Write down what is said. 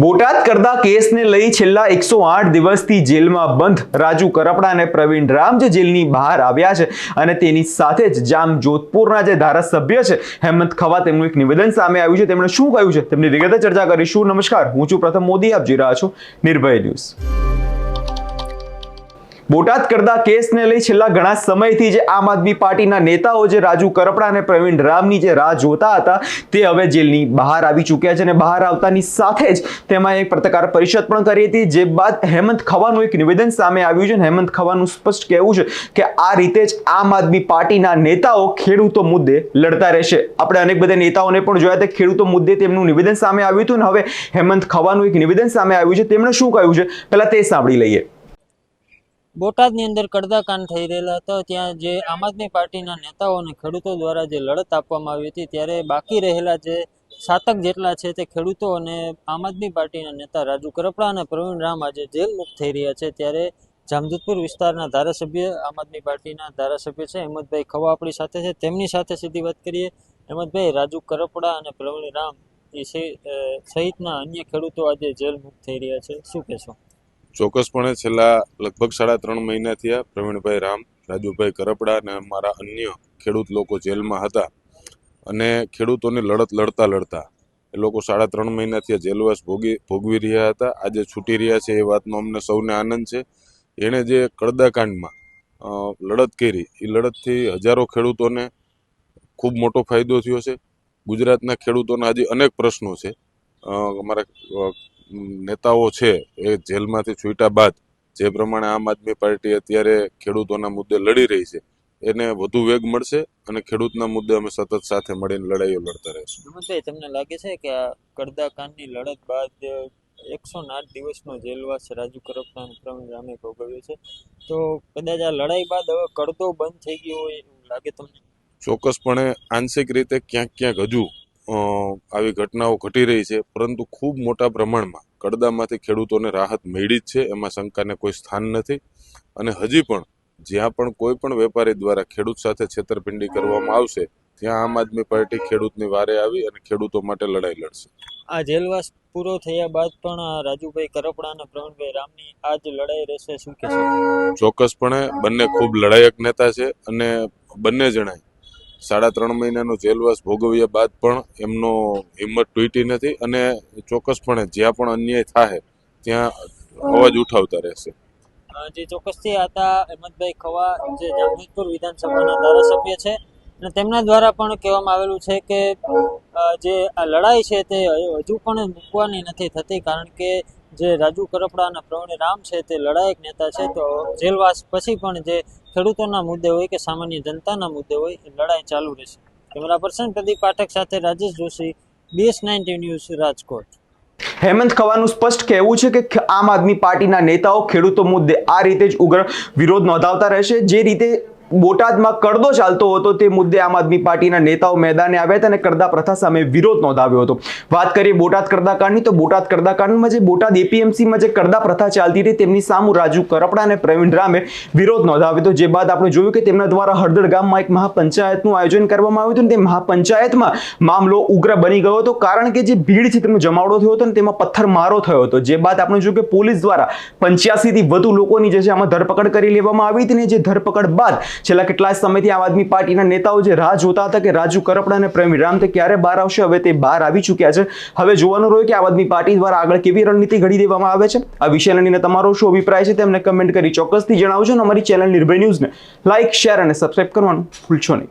બોટાદ કરતા કેસને લઈ છેલ્લા એકસો આઠ દિવસથી જેલમાં બંધ. રાજુ કરપડા અને પ્રવીણ રામ જે જેલની બહાર આવ્યા છે અને તેની સાથે જ જામ જોધપુરના જે ધારાસભ્ય છે, હેમંત ખવા તેમનું એક નિવેદન સામે આવ્યું છે. તેમણે શું કહ્યું છે? તેમની વિગતે ચર્ચા કરીશું. નમસ્કાર. હું છું પ્રથમ મોદી. આપ જોઈ રહ્યા છો નિર્ભય ન્યૂઝ. બોટાદ કરતા કેસને લઈ છેલ્લા ઘણા સમયથી જે આમ આદમી પાર્ટીના નેતાઓ જે રાજુ કરપડા અને પ્રવીણ રામની જે રાહ જોતા હતા, તે હવે જેલની બહાર આવી ચૂક્યા છે અને બહાર આવતાની સાથે જ તેમાં એક પત્રકાર પરિષદ પણ કરી હતી, જે બાદ હેમંત ખવાનું એક નિવેદન સામે આવ્યું છે અને હેમંત ખવાનું સ્પષ્ટ કહેવું છે કે આ રીતે જ આમ આદમી પાર્ટીના નેતાઓ ખેડૂતો મુદ્દે લડતા રહેશે. આપણે અનેક બધા નેતાઓને પણ જોયા હતા ખેડૂતો મુદ્દે તેમનું નિવેદન સામે આવ્યું હતું અને હવે હેમંત ખવાનું એક નિવેદન સામે આવ્યું છે. તેમણે શું કહ્યું છે? પહેલાં તે સાંભળી લઈએ. બોટાદની અંદર કડદાકાંડ થઈ રહેલા હતા. ત્યાં જે આમ આદમી પાર્ટીના નેતાઓ અને ખેડૂતો દ્વારા જે લડત આપવામાં આવી હતી, ત્યારે બાકી રહેલા જે સાતક જેટલા છે તે ખેડૂતો અને આમ આદમી પાર્ટીના નેતા રાજુ કરપડા અને પ્રવીણ રામ આજે જેલ મુક્ત થઈ રહ્યા છે. ત્યારે જામજોધપુર વિસ્તારના ધારાસભ્ય આમ આદમી પાર્ટીના ધારાસભ્ય છે હેમંતભાઈ ખવા આપણી સાથે છે. તેમની સાથે સીધી વાત કરીએ. હેમંતભાઈ રાજુ કરપડા અને પ્રવીણ રામ એ સહિ- સહિતના અન્ય ખેડૂતો આજે જેલ મુક્ત થઈ રહ્યા છે. શું કહેશો? ચોક્કસપણે છેલ્લા લગભગ સાડા ત્રણ મહિના થયા પ્રવીણભાઈ રામ, રાજુભાઈ કરપડા અને અમારા અન્ય ખેડૂત લોકો જેલમાં હતા અને ખેડૂતોની લડત લડતા લડતા એ લોકો સાડા ત્રણ મહિના થયા જેલવાસ ભોગી, ભોગવી રહ્યા હતા. આજે છૂટી રહ્યા છે એ વાતનો અમને સૌને આનંદ છે. એણે જે કડદાકાંડમાં લડત કરી, એ લડતથી હજારો ખેડૂતોને ખૂબ મોટો ફાયદો થયો છે. ગુજરાતના ખેડૂતોના હજી અનેક પ્રશ્નો છે. અમારા નેતાઓ છે એ જેલમાંથી છૂટ્યા બાદ જે પ્રમાણે આમ આદમી પાર્ટી અત્યારે ખેડૂતોના મુદ્દે લડી રહી છે એને વધુ વેગ મળશે અને ખેડૂતના મુદ્દે અમે સતત સાથે મળીને લડાઈઓ લડતા રહીશું. હેમંતભાઈ તમને લાગે છે કે આ કડદાકાંડની લડત બાદ એકસો આઠ દિવસનો જેલવાસ રાજુ કરપડા અને પ્રવીણ રામે ભોગવ્યો છે? તો કદાચ આ લડાઈ બાદ હવે કરદો બંધ થઈ ગયો હોય લાગે તમને? ચોક્કસપણે આંશિક રીતે ક્યાંક ક્યાંક હજુ આવી ઘટનાઓ ઘટી રહી છે પરંતુ ખૂબ મોટા પ્રમાણમાં કડદામાંથી ખેડૂતોને રાહત મળી જ છે એમાં શંકાને કોઈ સ્થાન નથી. અને હજી પણ જ્યાં પણ કોઈ પણ વેપારી દ્વારા ખેડૂત સાથે છેતરપિંડી કરવામાં આવશે ત્યાં આમ આદમી પાર્ટી ખેડૂતની વારે આવી અને ખેડૂતો માટે લડાઈ લડશે. આ જેલવાસ પૂરો થયા બાદ પણ આ રાજુભાઈ કરપડા અને પ્રવીણભાઈ રામની આ જ લડાઈ રહેશે શું કે ચોક્કસપણે બંને ખૂબ લડાયક નેતા છે અને બંને જણાય સાડા ત્રણ મહિનાનો જેલવાસ ભોગવ્યા બાદ પણ એમનો હિંમત તૂટી નથી અને ચોક્કસપણે જ્યાં પણ અન્યાય થાય ત્યાં અવાજ ઉઠાવતા રહેશે. જે ચોક્કસથી હતા અહેમદભાઈ ખવા જે જામજોધપુર વિધાનસભાના ધારાસભ્ય છે, અને તેમના દ્વારા પણ કહેવામાં આવેલું છે કે જે આ લડાઈ છે તે હજુ પણ મૂકવાની નથી થતી, કારણ કે જે રાજુ કરપડા અને પ્રવીણ રામ છે તે લડાયક નેતા છે, તો જેલવાસ પછી પણ જે ખેડૂતોના મુદ્દે હોય કે સામાન્ય જનતાના મુદ્દે હોય એ લડાઈ ચાલુ રહેશે. કેમેરા પર્સન પ્રદીપ પાઠક સાથે Rajesh Joshi BS ninety news, Rajkot. Hemant ખવાનું સ્પષ્ટ કહેવું છે કે આમ આદમી પાર્ટીના નેતાઓ ખેડૂતો મુદ્દે આ રીતે જ ઉગ્ર વિરોધ નોંધાવતા રહેશે, જે રીતે બોટાદમાં કડદો ચાલતો હતો તે મુદ્દે આમ આદમી પાર્ટીના નેતાઓ મેદાને આવ્યા હતા અને કરદા પ્રથા સામે વિરોધ નોંધાવ્યો હતો. વાત કરીએ બોટાદ કરદાકાંડની તો બોટાદ કરદાકાંડમાં જે બોટાદ એપીએમસીમાં જે કરદા પ્રથા ચાલતી હતી તેમની સામુ રાજુ કરપડા અને પ્રવીણ રામે વિરોધ નોંધાવ્યો હતો. જે બાદ આપણે જોયું કે તેમના દ્વારા હળદર ગામમાં એક મહાપંચાયતનું આયોજન કરવામાં આવ્યું હતું અને તે મહાપંચાયતમાં મામલો ઉગ્ર બની ગયો હતો. કારણ કે જે ભીડ છે તેમનો જમાવડો થયો હતો અને તેમાં પથ્થરમારો થયો હતો. જે બાદ આપણે જોયું કે પોલીસ દ્વારા પંચ્યાસીથી વધુ લોકોની જે છે આમાં ધરપકડ કરી લેવામાં આવી હતી અને જે ધરપકડ બાદ છેલ્લા કેટલા સમયથી આમ આદમી પાર્ટીના નેતાઓ જે રાહ જોતા હતા કે રાજુ કરપડા અને પ્રવીણ રામ તે ક્યારે બહાર આવશે, હવે તે બહાર આવી ચૂક્યા છે. હવે જોવાનું રહ્યું કે આમ આદમી પાર્ટી દ્વારા આગળ કેવી રણનીતિ ઘડી દેવામાં આવે છે. આ વિષયને લઈને તમારો શું અભિપ્રાય છે તેમને કમેન્ટ કરી ચોક્કસથી જણાવજો અને અમારી ચેનલ નિર્ભય ન્યૂઝને લાઇક શેર અને સબસ્ક્રાઇબ કરવાનું ભૂલશો નહીં.